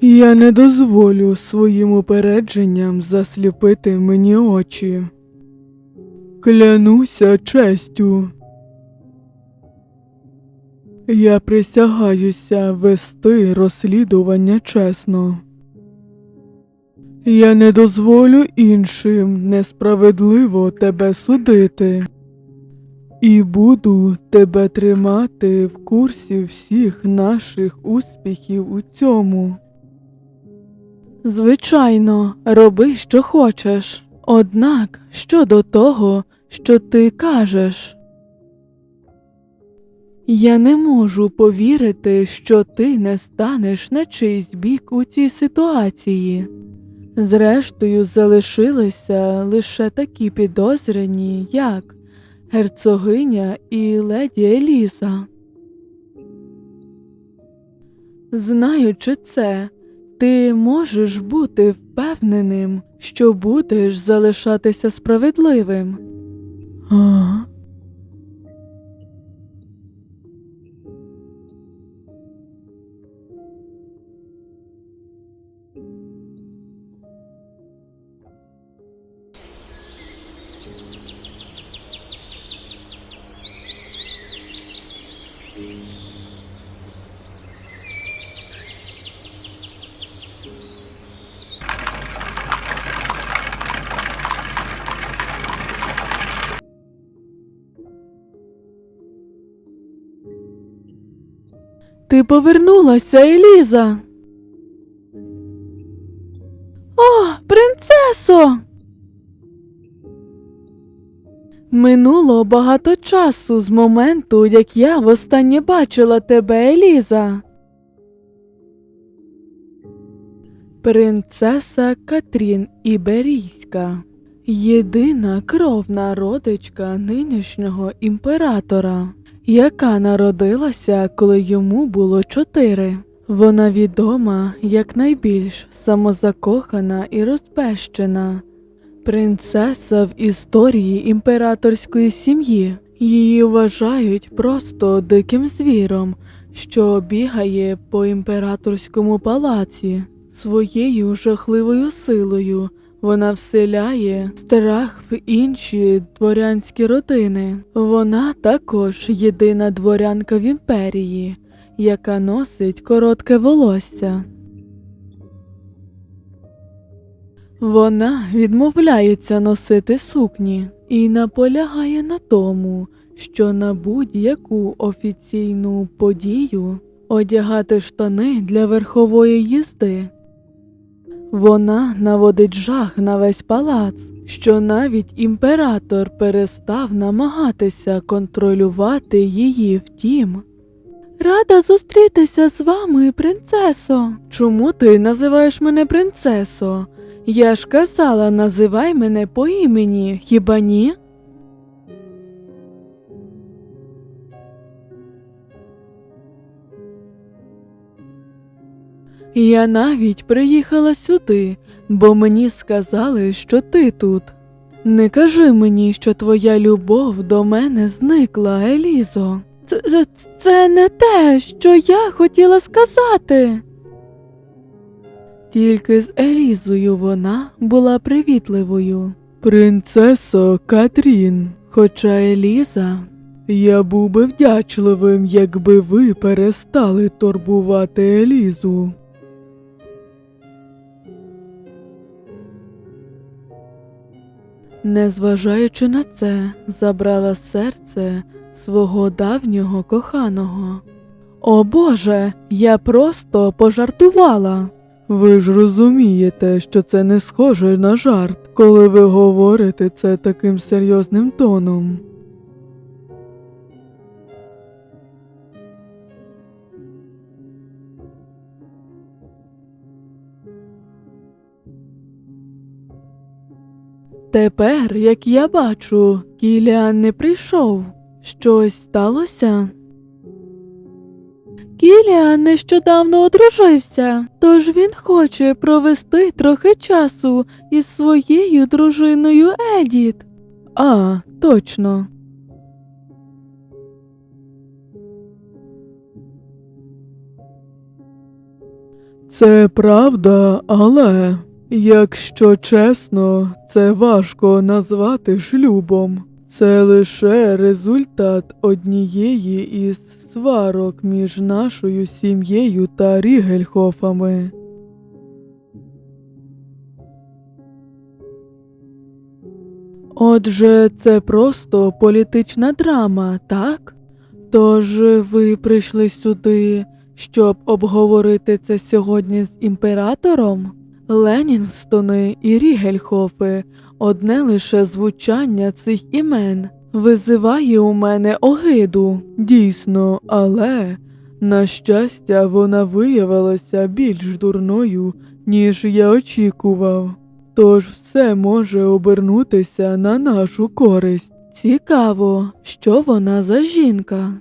Я не дозволю своїм упередженням засліпити мені очі. Клянуся честю. Я присягаюся вести розслідування чесно. Я не дозволю іншим несправедливо тебе судити. І буду тебе тримати в курсі всіх наших успіхів у цьому. Звичайно, роби, що хочеш. Однак щодо того, що ти кажеш. Я не можу повірити, що ти не станеш на чийсь бік у цій ситуації. Зрештою, залишилися лише такі підозрені, як герцогиня і леді Еліза. Знаючи це, ти можеш бути впевненим, що будеш залишатися справедливим. А? Повернулася, Еліза. О, принцесо. Минуло багато часу з моменту, як я востаннє бачила тебе, Еліза. Принцеса Катрін Іберійська, єдина кровна родичка нинішнього імператора, яка народилася, коли йому було чотири. Вона відома як найбільш самозакохана і розпещена принцеса в історії імператорської сім'ї. Її вважають просто диким звіром, що бігає по імператорському палаці. Своєю жахливою силою вона вселяє страх в інші дворянські родини. Вона також єдина дворянка в імперії, яка носить коротке волосся. Вона відмовляється носити сукні і наполягає на тому, що на будь-яку офіційну подію одягати штани для верхової їзди. Вона наводить жах на весь палац, що навіть імператор перестав намагатися контролювати її втім. Рада зустрітися з вами, принцесо. Чому ти називаєш мене принцесо? Я ж казала, називай мене по імені, хіба ні? Я навіть приїхала сюди, бо мені сказали, що ти тут. Не кажи мені, що твоя любов до мене зникла, Елізо. Це, це, не те, що я хотіла сказати. Тільки з Елізою вона була привітливою. Принцесо Катрін, хоча Еліза, я був би вдячливим, якби ви перестали турбувати Елізу. Незважаючи на це, забрала серце свого давнього коханого. О Боже, я просто пожартувала. Ви ж розумієте, що це не схоже на жарт, коли ви говорите це таким серйозним тоном. Тепер, як я бачу, Кіліан не прийшов. Щось сталося? Кіліан нещодавно одружився, тож він хоче провести трохи часу із своєю дружиною Едіт. А, точно. Це правда, але, якщо чесно, це важко назвати шлюбом. Це лише результат однієї із сварок між нашою сім'єю та Рігельхофами. Отже, це просто політична драма, так? Тож ви прийшли сюди, щоб обговорити це сьогодні з імператором? Ленінстони і Рігельхофи, одне лише звучання цих імен визиває у мене огиду. Дійсно, але, на щастя, вона виявилася більш дурною, ніж я очікував. Тож все може обернутися на нашу користь. Цікаво, що вона за жінка.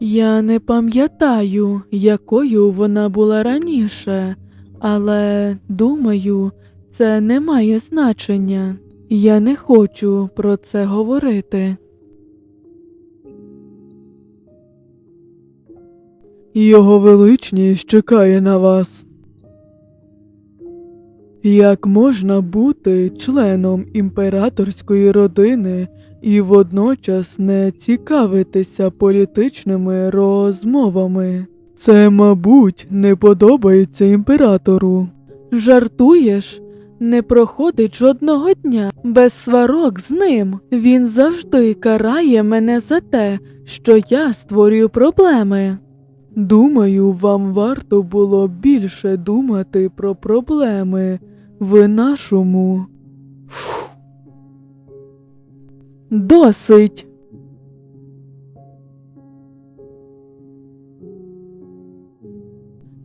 Я не пам'ятаю, якою вона була раніше, але думаю, це не має значення. Я не хочу про це говорити. Його величність чекає на вас. Як можна бути членом імператорської родини і водночас не цікавитися політичними розмовами? Це, мабуть, не подобається імператору. Жартуєш? Не проходить жодного дня без сварок з ним. Він завжди карає мене за те, що я створюю проблеми. Думаю, вам варто було більше думати про проблеми в нашому. Фу. Досить.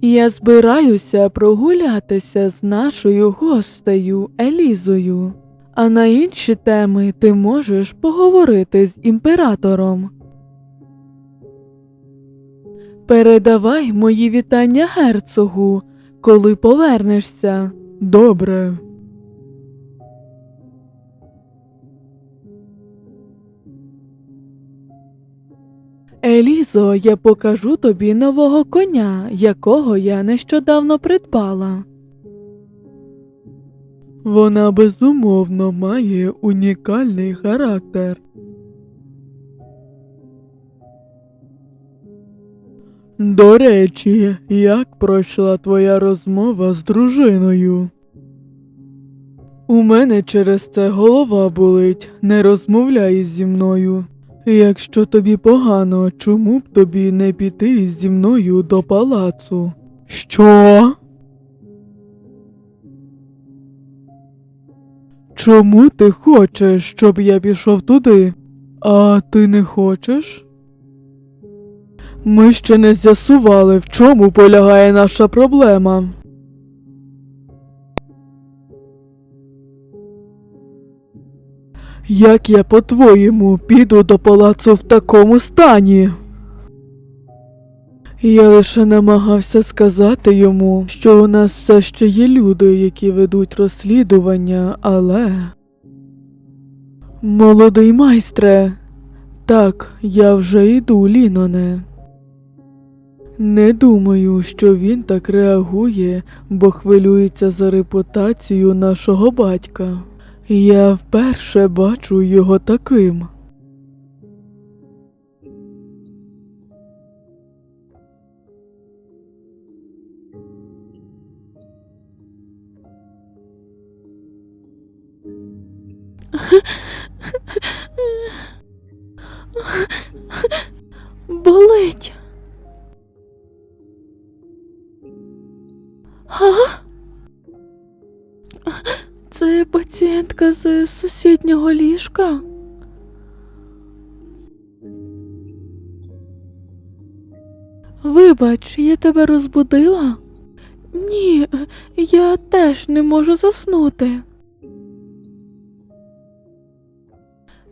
Я збираюся прогулятися з нашою гостею Елізою, а на інші теми ти можеш поговорити з імператором. Передавай мої вітання герцогу, коли повернешся. Добре. Елізо, я покажу тобі нового коня, якого я нещодавно придбала. Вона безумовно має унікальний характер. До речі, як пройшла твоя розмова з дружиною? У мене через це голова болить, не розмовляй зі мною. Якщо тобі погано, чому б тобі не піти зі мною до палацу? Що? Чому ти хочеш, щоб я пішов туди? А ти не хочеш? Ми ще не з'ясували, в чому полягає наша проблема. Як я, по-твоєму, піду до палацу в такому стані? Я лише намагався сказати йому, що у нас все ще є люди, які ведуть розслідування, але. Молодий майстре, так, я вже йду, Ліноне. Не думаю, що він так реагує, бо хвилюється за репутацію нашого батька. Я вперше бачу його таким. Болить. Га? Це пацієнтка з сусіднього ліжка. Вибач, я тебе розбудила? Ні, я теж не можу заснути.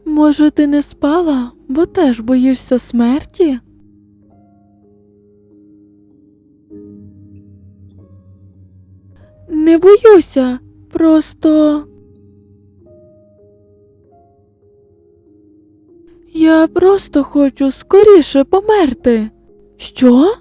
Може, ти не спала, бо теж боїшся смерті? Не боюся, просто. Я просто хочу скоріше померти. Що?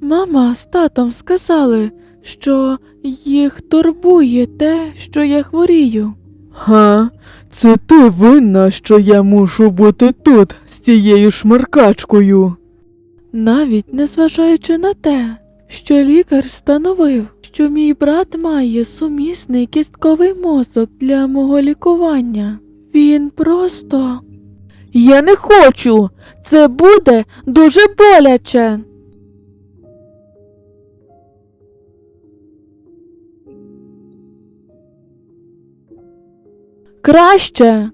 Мама з татом сказали, що їх турбує те, що я хворію. Га, це ти винна, що я мушу бути тут з цією шмаркачкою. Навіть незважаючи на те, що лікар встановив, що мій брат має сумісний кістковий мозок для мого лікування. Він просто. Я не хочу. Це буде дуже боляче. Краще.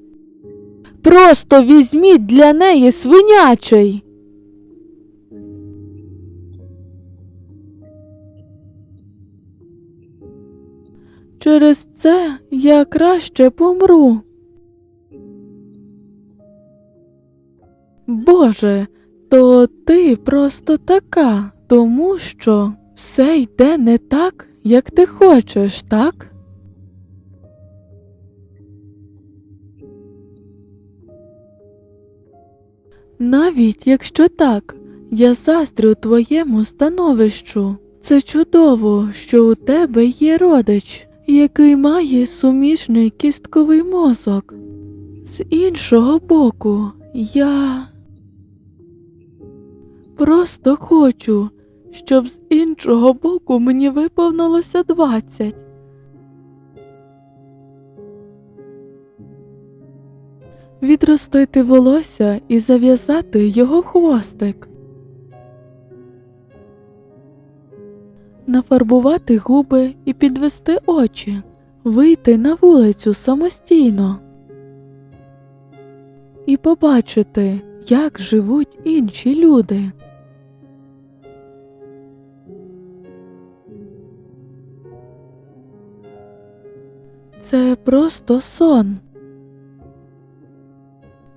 Просто візьміть для неї свинячий. Через це я краще помру. Боже, то ти просто така, тому що все йде не так, як ти хочеш, так? Навіть якщо так, я заздрю твоєму становищу. Це чудово, що у тебе є родич, який має суміжний кістковий мозок. З іншого боку, я просто хочу, щоб з іншого боку мені виповнилося двадцять. Відростити волосся і зав'язати його в хвостик. Нафарбувати губи і підвести очі, вийти на вулицю самостійно і побачити, як живуть інші люди. Це просто сон.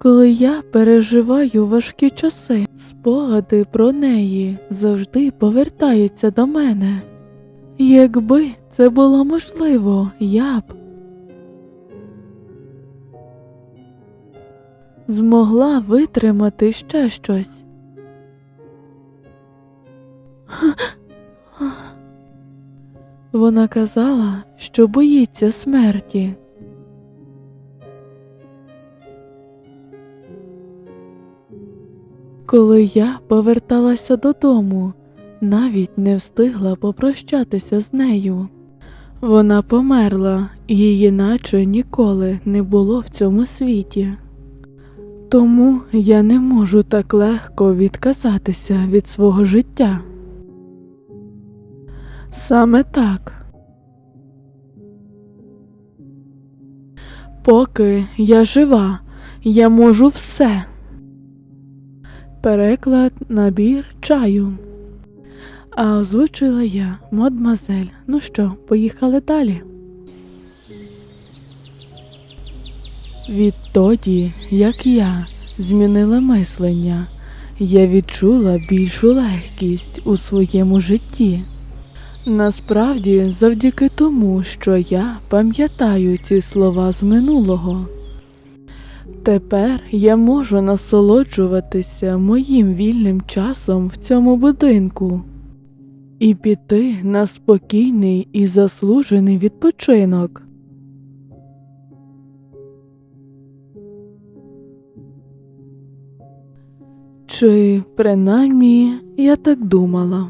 Коли я переживаю важкі часи, спогади про неї завжди повертаються до мене. Якби це було можливо, я б змогла витримати ще щось. Вона казала, що боїться смерті. Коли я поверталася додому, навіть не встигла попрощатися з нею. Вона померла, її наче ніколи не було в цьому світі. Тому я не можу так легко відказатися від свого життя. Саме так. Поки я жива, я можу все. Переклад набір чаю. А озвучила я мадмазель. Ну що, поїхали далі. Відтоді, як я змінила мислення, я відчула більшу легкість у своєму житті. Насправді, завдяки тому, що я пам'ятаю ці слова з минулого. Тепер я можу насолоджуватися моїм вільним часом в цьому будинку і піти на спокійний і заслужений відпочинок. Чи принаймні я так думала.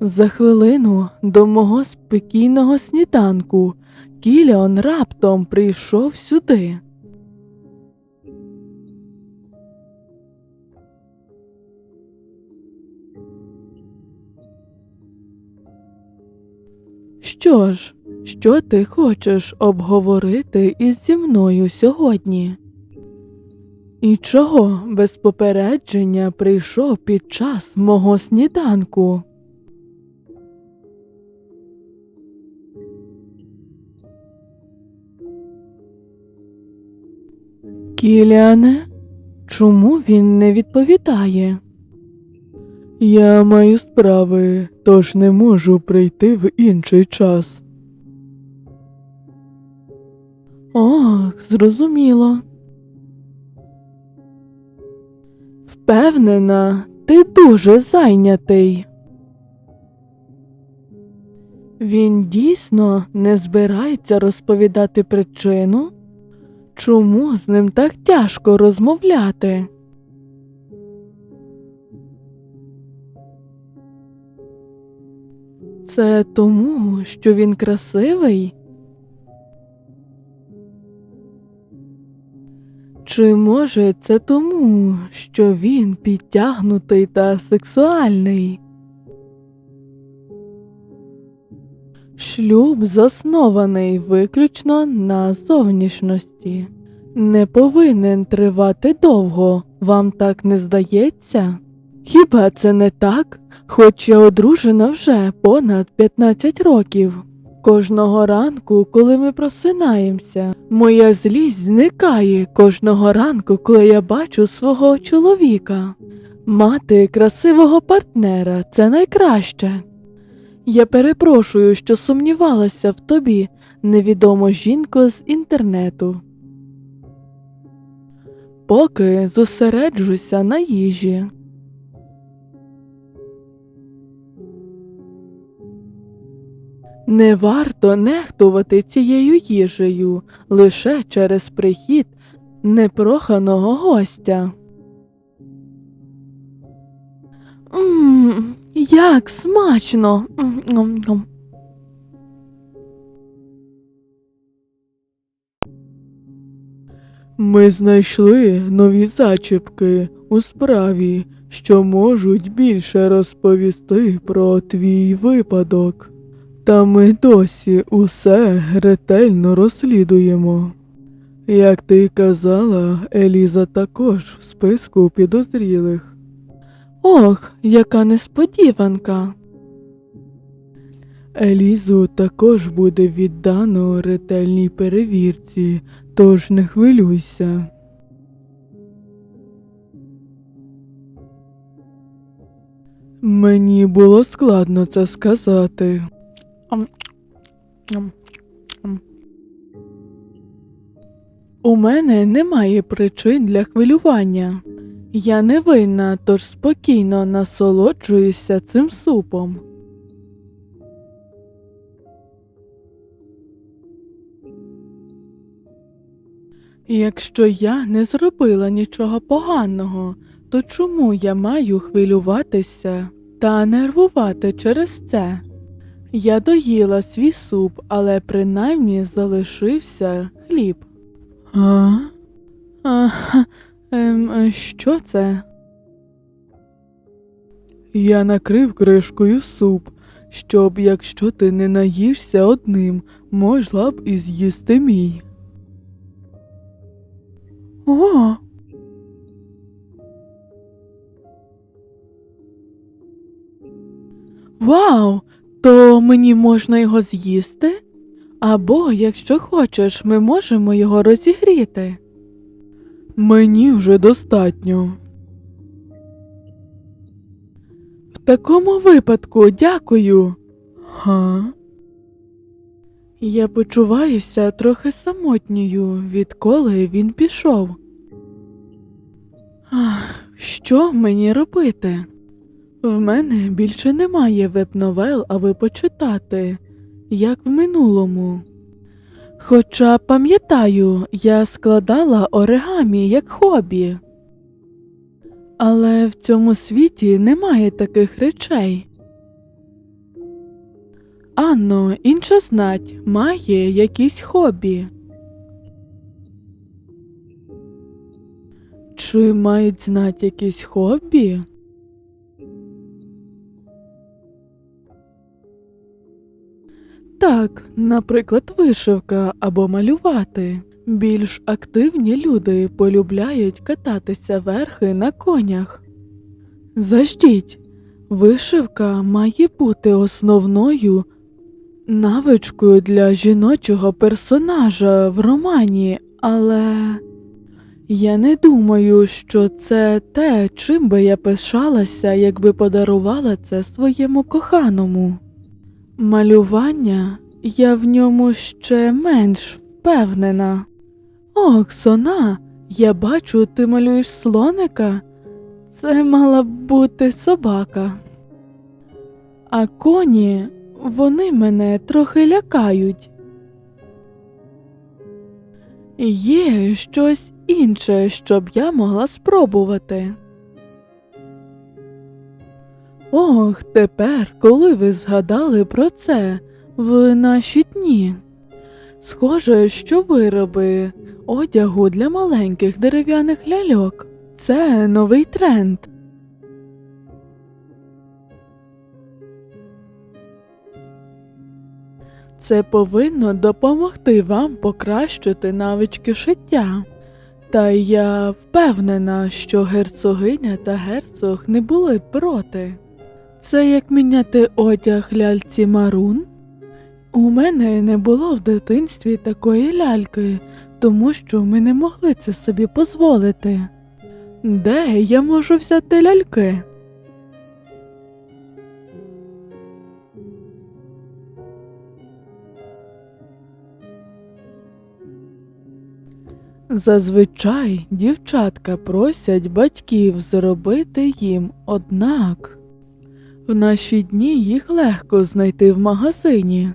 За хвилину до мого спокійного сніданку Кіліон раптом прийшов сюди. Що ж, що ти хочеш обговорити із зі мною сьогодні? І чого без попередження прийшов під час мого сніданку? Кіляне, чому він не відповідає? Я маю справи, тож не можу прийти в інший час. Ох, зрозуміло. Впевнена, ти дуже зайнятий. Він дійсно не збирається розповідати причину, чому з ним так тяжко розмовляти. Це тому, що він красивий? Чи може це тому, що він підтягнутий та сексуальний? Шлюб заснований виключно на зовнішності. Не повинен тривати довго, вам так не здається? Хіба це не так? Хоч я одружена вже понад 15 років. Кожного ранку, коли ми просинаємося, моя злість зникає кожного ранку, коли я бачу свого чоловіка. Мати красивого партнера це найкраще. Я перепрошую, що сумнівалася в тобі, невідомо жінко з інтернету. Поки зосереджуся на їжі. Не варто нехтувати цією їжею лише через прихід непроханого гостя. Мм, як смачно. Ми знайшли нові зачіпки у справі, що можуть більше розповісти про твій випадок. Та ми досі усе ретельно розслідуємо. Як ти казала, Еліза також в списку підозрілих. Ох, яка несподіванка. Елізу також буде віддано ретельній перевірці, тож не хвилюйся. Мені було складно це сказати. У мене немає причин для хвилювання. Я не винна, тож спокійно насолоджуюся цим супом. Якщо я не зробила нічого поганого, то чому я маю хвилюватися та нервувати через це? Я доїла свій суп, але принаймні залишився хліб. А? а ем, що це? Я накрив кришкою суп, щоб, якщо ти не наїшся одним, можла б і з'їсти мій. О. Вау! То мені можна його з'їсти? Або, якщо хочеш, ми можемо його розігріти. Мені вже достатньо. В такому випадку дякую. Га? Я почуваюся трохи самотньою, відколи він пішов. Ах, що мені робити? В мене більше немає веб-новел, аби почитати, як в минулому. Хоча пам'ятаю, я складала оригамі як хобі. Але в цьому світі немає таких речей. Анно, інша знать має якісь хобі. Чи мають знать якісь хобі? Так, наприклад, вишивка або малювати. Більш активні люди полюбляють кататися верхи на конях. Заждіть, вишивка має бути основною навичкою для жіночого персонажа в романі, але я не думаю, що це те, чим би я пишалася, якби подарувала це своєму коханому. Малювання я в ньому ще менш впевнена. О, Оксона, я бачу, ти малюєш слоника. Це мала б бути собака. А коні вони мене трохи лякають. Є щось інше, щоб я могла спробувати. Ох, тепер, коли ви згадали про це в наші дні. Схоже, що вироби одягу для маленьких дерев'яних ляльок. Це новий тренд. Це повинно допомогти вам покращити навички шиття. Та я впевнена, що герцогиня та герцог не були проти. Це як міняти одяг ляльці Марун? У мене не було в дитинстві такої ляльки, тому що ми не могли це собі дозволити. Де я можу взяти ляльки? Зазвичай дівчатка просять батьків зробити їм, однак в наші дні їх легко знайти в магазині.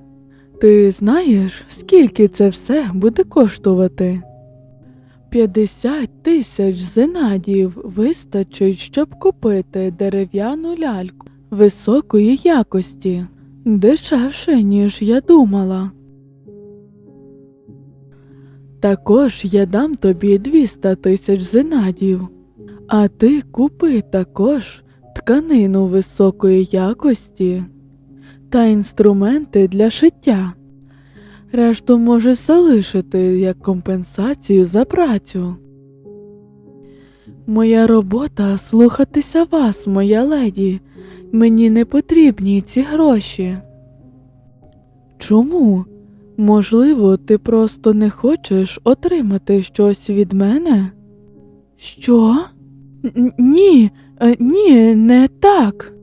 Ти знаєш, скільки це все буде коштувати? 50 тисяч зенадів вистачить, щоб купити дерев'яну ляльку високої якості, дешевше, ніж я думала. Також я дам тобі 200 тисяч зенадів, а ти купи також тканину високої якості та інструменти для шиття. Решту можеш залишити як компенсацію за працю. Моя робота слухатися вас, моя леді. Мені не потрібні ці гроші. Чому? Можливо, ти просто не хочеш отримати щось від мене? Що? Н- Ні, ні, не так.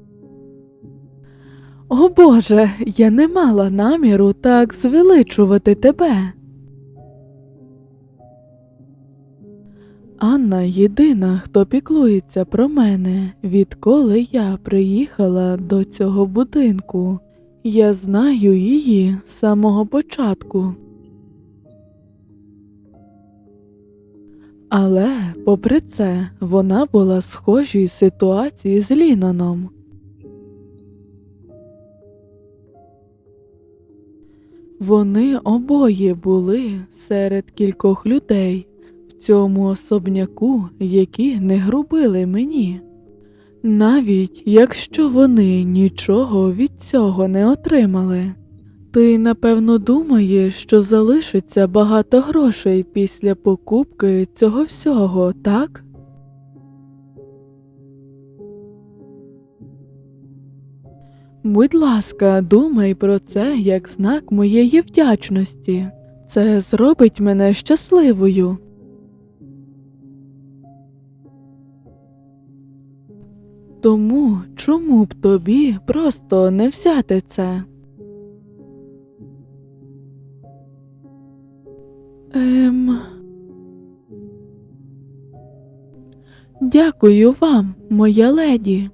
О Боже, я не мала наміру так звеличувати тебе. Анна єдина, хто піклується про мене, відколи я приїхала до цього будинку. Я знаю її з самого початку. Але, попри це, вона була в схожій ситуації з Ліноном. Вони обоє були серед кількох людей в цьому особняку, які не грубили мені. Навіть якщо вони нічого від цього не отримали. Ти, напевно, думаєш, що залишиться багато грошей після покупки цього всього, так? Будь ласка, думай про це як знак моєї вдячності. Це зробить мене щасливою. Тому чому б тобі просто не взяти це? Ем... Дякую вам, моя леді.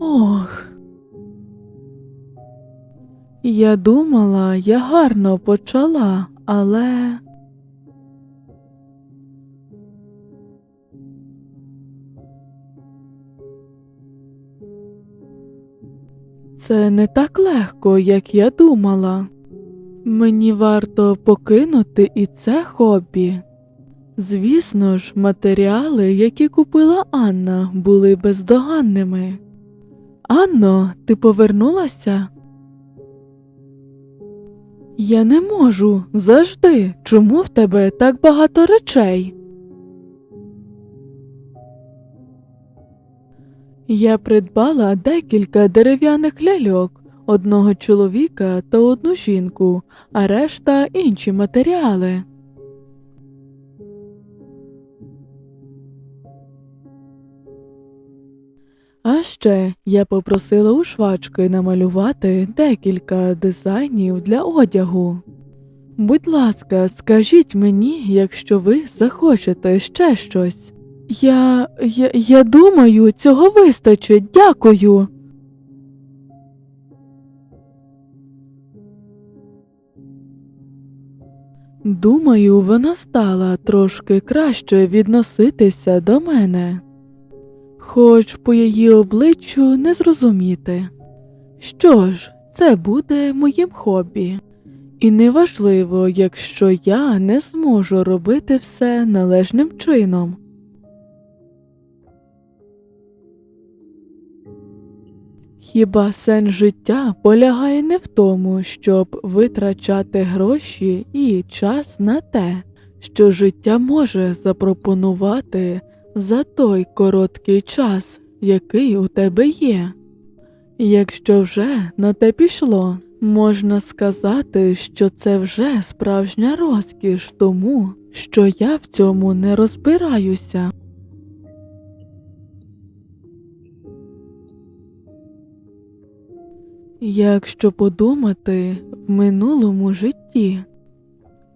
Ох. Я думала, я гарно почала, але. Це не так легко, як я думала. Мені варто покинути і це хобі. Звісно ж, матеріали, які купила Анна, були бездоганними. Анно, ти повернулася? Я не можу. Завжди. Чому в тебе так багато речей? Я придбала декілька дерев'яних ляльок, одного чоловіка та одну жінку, а решта інші матеріали. А ще я попросила у швачки намалювати декілька дизайнів для одягу. Будь ласка, скажіть мені, якщо ви захочете ще щось. Я, я, я думаю, цього вистачить, дякую. Думаю, вона стала трошки краще відноситися до мене, хоч по її обличчю не зрозуміти. Що ж, це буде моїм хобі. І неважливо, якщо я не зможу робити все належним чином. Хіба сенс життя полягає не в тому, щоб витрачати гроші і час на те, що життя може запропонувати за той короткий час, який у тебе є. Якщо вже на те пішло, можна сказати, що це вже справжня розкіш тому, що я в цьому не розбираюся. Якщо подумати в минулому житті,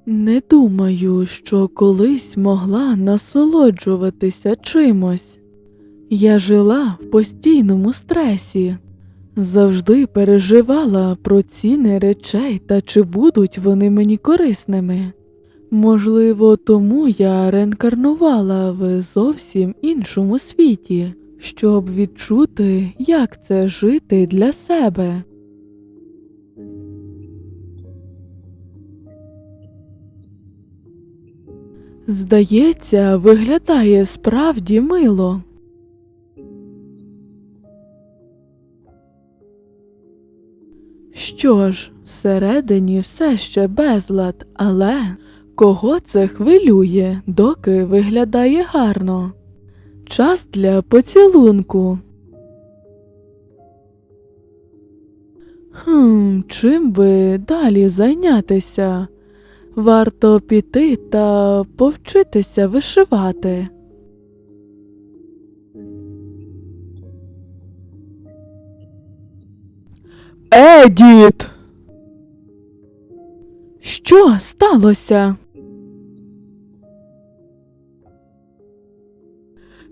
не думаю, що колись могла насолоджуватися чимось. Я жила в постійному стресі, завжди переживала про ціни речей та чи будуть вони мені корисними. Можливо, тому я реінкарнувала в зовсім іншому світі, щоб відчути, як це жити для себе. Здається, виглядає справді мило. Що ж, всередині все ще безлад, але кого це хвилює, доки виглядає гарно? Час для поцілунку. Хм, чим би далі зайнятися? Варто піти та повчитися вишивати. Едіт. Що сталося?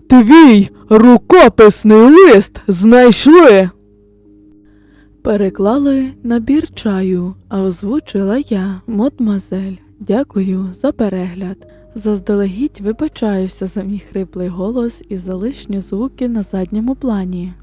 Твій рукописний лист знайшли. Переклали набір чаю, а озвучила я, мадмазель. Дякую за перегляд. Заздалегідь вибачаюся за мій хриплий голос і залишні звуки на задньому плані.